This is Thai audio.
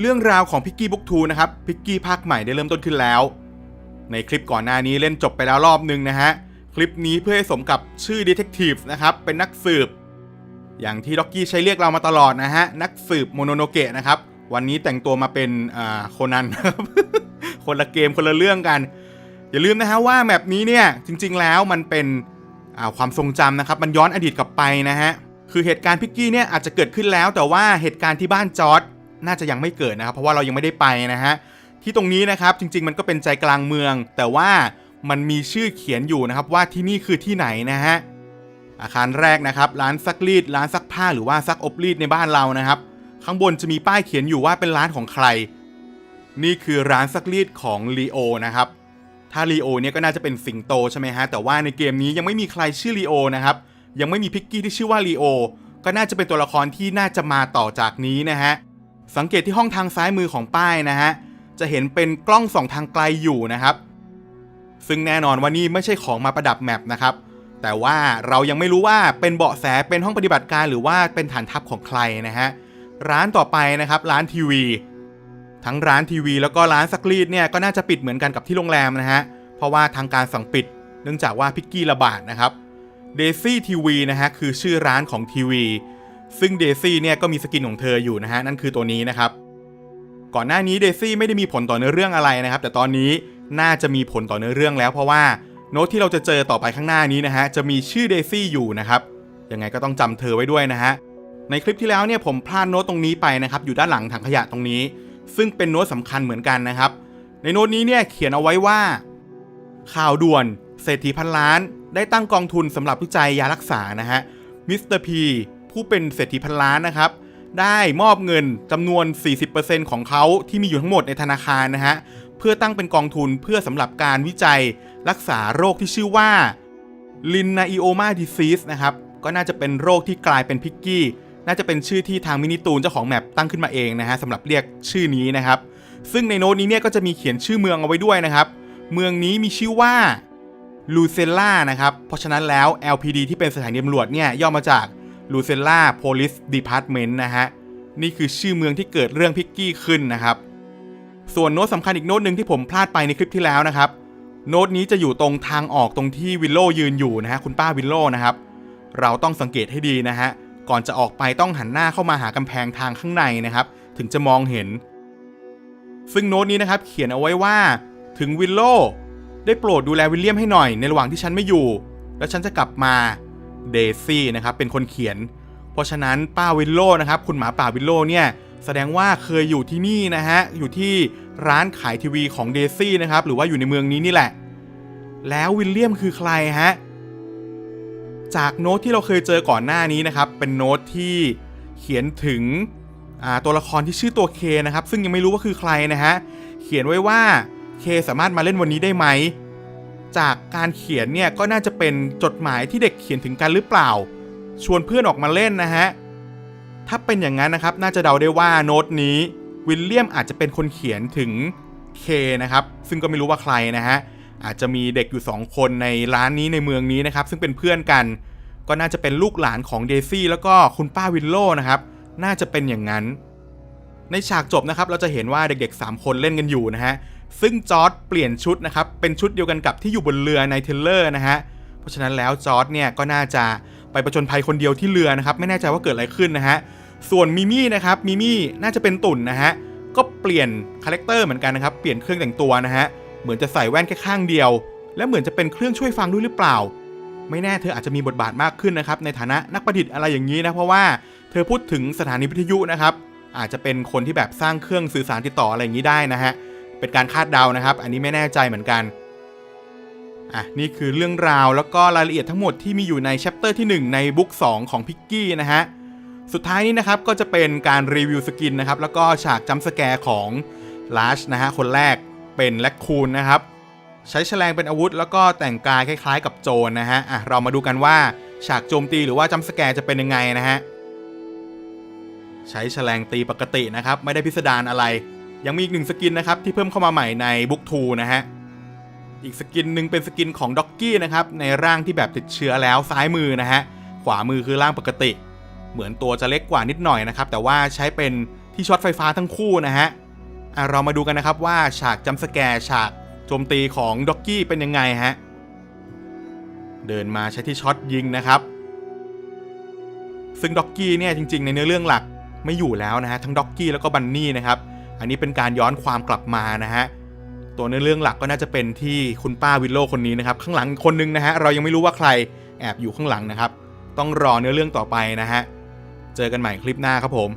เรื่องราวของพิกกี้บุ๊กทูนะครับพิกกี้ภาคใหม่ได้เริ่มต้นขึ้นแล้ว ในคลิปก่อนหน้านี้เล่นจบไปแล้วรอบนึงนะฮะ คลิปนี้เพื่อให้สมกับชื่อ Detective นะครับ เป็นนักสืบ อย่างที่ด็อกกี้ใช้เรียกเรามาตลอดนะฮะ นักสืบโมโนโนเกะนะครับ วันนี้แต่งตัวมาเป็นโคนันครับคนละเกมคนละเรื่องกัน อย่าลืมนะฮะว่าแมปนี้เนี่ยจริง ๆ แล้วมันเป็นความทรงจำนะครับ มันย้อนอดีตกลับไปนะฮะคือเหตุการณ์พิกกี้เนี่ยอาจจะเกิดขึ้นแล้วแต่ว่าเหตุการณ์ที่บ้านจอร์ด น่าจะยังไม่เกิดนะครับ เพราะว่าเรายังไม่ได้ไปนะฮะที่ตรงนี้นะครับจริง ๆ มันก็เป็นใจกลางเมือง แต่ว่ามันมีชื่อเขียนอยู่นะครับว่าที่นี่คือที่ไหนนะฮะอาคารแรกนะครับ ร้านซักรีด ร้านซักผ้าหรือว่าซักอบรีดในบ้านเรานะครับ ข้างบนจะมีป้ายเขียนอยู่ว่าเป็นร้านของใคร นี่คือร้านซักรีดของลีโอนะครับถ้าลีโอเนี่ยก็น่าจะเป็นสิงโตใช่ไหมฮะแต่ว่าในเกมนี้ยังไม่มีใครชื่อลีโอนะครับยังไม่มีพิกกี้ที่ชื่อว่าลีโอก็น่าจะเป็นตัวละครที่น่าจะมาต่อจากนี้นะฮะ สังเกตที่ห้องทางซ้ายมือของป้ายนะฮะ จะเห็นเป็นกล้องส่องทางไกลอยู่นะครับ ซึ่งแน่นอนว่านี่ไม่ใช่ของมาประดับแมปนะครับ แต่ว่าเรายังไม่รู้ว่าเป็นเบาะแสเป็นห้องปฏิบัติการหรือว่าเป็นฐานทัพของใครนะฮะ ร้านต่อไปนะครับ ร้านทีวี ทั้งร้านทีวี แล้วก็ร้านซักรีดเนี่ยก็น่าจะปิดเหมือนกันกับที่โรงแรมนะฮะ เพราะว่าทางการสั่งปิด เนื่องจากว่าพิกกี้ระบาดนะครับเดซี่ทีวีนะฮะคือชื่อร้านของทีวี ซึ่งเดซี่เนี่ยก็มีสกินของเธออยู่นะฮะนั่นคือตัวนี้นะครับ ก่อนหน้านี้เดซี่ไม่ได้มีผลต่อเนื้อเรื่องอะไรนะครับ แต่ตอนนี้น่าจะมีผลต่อเนื้อเรื่องแล้ว เพราะว่าโน้ตที่เราจะเจอต่อไปข้างหน้านี้นะฮะจะมีชื่อเดซี่อยู่นะครับยังไงก็ต้องจำเธอไว้ด้วยนะฮะในคลิปที่แล้วเนี่ยผมพลาดโน้ตตรงนี้ไปนะครับอยู่ด้านหลังถังขยะตรงนี้ ซึ่งเป็นโน้ตสำคัญเหมือนกันนะครับ ในโน้ตนี้เนี่ยเขียนเอาไว้ว่า ข่าวด่วน เศรษฐีพันล้าน ได้ตั้งกองทุนสำหรับวิจัยยารักษานะฮะมิสเตอร์พี ผู้เป็นเศรษฐีพันล้านนะครับ ได้มอบเงินจำนวน 40%ของเขาที่มีอยู่ทั้งหมดในธนาคารนะฮะเพื่อตั้งเป็นกองทุนเพื่อสำหรับการวิจัยรักษาโรคที่ชื่อว่าลินนาอิโอมาดิซีสนะครับก็น่าจะเป็นโรคที่กลายเป็นพิกกี้ น่าจะเป็นชื่อที่ทางมินิตูนเจ้าของแมปตั้งขึ้นมาเองนะฮะสำหรับเรียกชื่อนี้นะครับ ซึ่งในโน้ตนี้เนี่ยก็จะมีเขียนชื่อเมืองเอาไว้ด้วยนะครับ เมืองนี้มีชื่อว่าลูเซล่านะครับ เพราะฉะนั้นแล้ว LPD ที่เป็นสถานีตำรวจเนี่ยย่อมาจาก ลูเซล่าโพลิสดีพาร์ตเมนต์นะฮะ นี่คือชื่อเมืองที่เกิดเรื่องพิกกี้ขึ้นนะครับ ส่วนโน้ตสำคัญอีกโน้ตหนึ่งที่ผมพลาดไปในคลิปที่แล้วนะครับ โน้ตนี้จะอยู่ตรงทางออกตรงที่วิลโลยืนอยู่นะฮะคุณป้าวิลโลนะครับ เราต้องสังเกตให้ดีนะฮะ ก่อนจะออกไปต้องหันหน้าเข้ามาหากำแพงทางข้างในนะครับ ถึงจะมองเห็น ซึ่งโน้ตนี้นะครับเขียนเอาไว้ว่า ถึงวิลโลได้โปรดดูแลวิลเลียมให้หน่อยในระหว่างที่ฉันไม่อยู่ แล้วฉันจะกลับมา เดซี่นะครับเป็นคนเขียน เพราะฉะนั้นป้าวิลโลนะครับคุณหมาป่าวิลโลเนี่ยแสดงว่าเคยอยู่ที่นี่นะฮะอยู่ที่ร้านขายทีวีของเดซี่นะครับหรือว่าอยู่ในเมืองนี้นี่แหละ แล้ววิลเลียมคือใครฮะจากโน้ตที่เราเคยเจอก่อนหน้านี้นะครับ เป็นโน้ตที่เขียนถึงตัวละครที่ชื่อตัวเคนะครับ ซึ่งยังไม่รู้ว่าคือใครนะฮะ เขียนไว้ว่าเคสามารถมาเล่นวันนี้ได้ไหม จากการเขียนเนี่ยก็น่าจะเป็นจดหมายที่เด็กเขียนถึงกันหรือเปล่า ชวนเพื่อนออกมาเล่นนะฮะ ถ้าเป็นอย่างนั้นนะครับ น่าจะเดาได้ว่าโน้ตนี้วิลเลียมอาจจะเป็นคนเขียนถึงเคนะครับ ซึ่งก็ไม่รู้ว่าใครนะฮะ อาจจะมีเด็กอยู่ 2 คนในร้านนี้ในเมืองนี้นะครับ ซึ่งเป็นเพื่อนกัน ก็น่าจะเป็นลูกหลานของเดซี่แล้วก็คุณป้าวิลโลนะครับ น่าจะเป็นอย่างนั้น ในฉากจบนะครับเราจะเห็นว่าเด็กๆ 3 คนเล่นกันอยู่นะฮะซึ่งจอร์ดเปลี่ยนชุดนะครับเป็นชุดเดียวกันกับที่อยู่บนเรือในเทเลอร์นะฮะเพราะฉะนั้นแล้วจอร์ดเนี่ยก็น่าจะไปประจนภัยคนเดียวที่เรือนะครับไม่แน่ใจว่าเกิดอะไรขึ้นนะฮะส่วนมิมี่นะครับมิมี่น่าจะเป็นตุ่นนะฮะก็เปลี่ยนคาแรคเตอร์เหมือนกันนะครับเปลี่ยนเครื่องแต่งตัวนะฮะเหมือนจะใส่แว่นแค่ข้างเดียว และเหมือนจะเป็นเครื่องช่วยฟังด้วยหรือเปล่า ไม่แน่เธออาจจะมีบทบาทมากขึ้นนะครับในฐานะนักประดิษฐ์อะไรอย่างนี้นะเพราะว่าเธอพูดถึงสถานีวิทยุนะครับ อาจจะเป็นคนที่แบบสร้างเครื่องสื่อสารติดต่ออะไรอย่างนี้ได้นะฮะ เป็นการคาดเดานะครับ อันนี้ไม่แน่ใจเหมือนกันอะนี่คือเรื่องราวแล้วก็รายละเอียดทั้งหมดที่มีอยู่ในแชปเตอร์ที่ 1 ในบุ๊ก2ของพิกกี้นะฮะ สุดท้ายนี้นะครับก็จะเป็นการรีวิวสกินนะครับ แล้วก็ฉากจัมสแกร์ของลาชนะฮะ คนแรกเป็นแลคคูนนะครับ ใช้แฉลงเป็นอาวุธ แล้วก็แต่งกายคล้ายๆ กับโจรนะฮะอะเรามาดูกันว่าฉากโจมตีหรือว่าจัมสแกร์จะเป็นยังไงนะฮะ ใช้แฉลงตีปกตินะครับ ไม่ได้พิสดารอะไร ยังมีอีกหนึ่งสกินนะครับ ที่เพิ่มเข้ามาใหม่ในบุ๊กทูนะฮะ อีกสกินหนึ่งเป็นสกินของด็อกกี้นะครับ ในร่างที่แบบติดเชื้อแล้วซ้ายมือนะฮะ ขวามือคือร่างปกติ เหมือนตัวจะเล็กกว่านิดหน่อยนะครับ แต่ว่าใช้เป็นที่ช็อตไฟฟ้าทั้งคู่นะฮะะเรามาดูกันนะครับว่าฉากจัมป์สแกร์ฉากโจมตีของด็อกกี้เป็นยังไงฮะ เดินมาใช้ที่ช็อตยิงนะครับ ซึ่งด็อกกี้เนี่ยจริง ๆ ในเนื้อเรื่องหลัก ไม่อยู่แล้วนะฮะทั้งด็อกกี้แล้วก็บันนี่นะครับอันนี้เป็นการย้อนความกลับมานะฮะตัวเนื้อเรื่องหลักก็น่าจะเป็นที่คุณป้าวิลโลคนนี้นะครับข้างหลังคนนึงนะฮะเรายังไม่รู้ว่าใครแอบอยู่ข้างหลังนะครับ ต้องรอเนื้อเรื่องต่อไปนะฮะเจอกันใหม่คลิปหน้าครับผม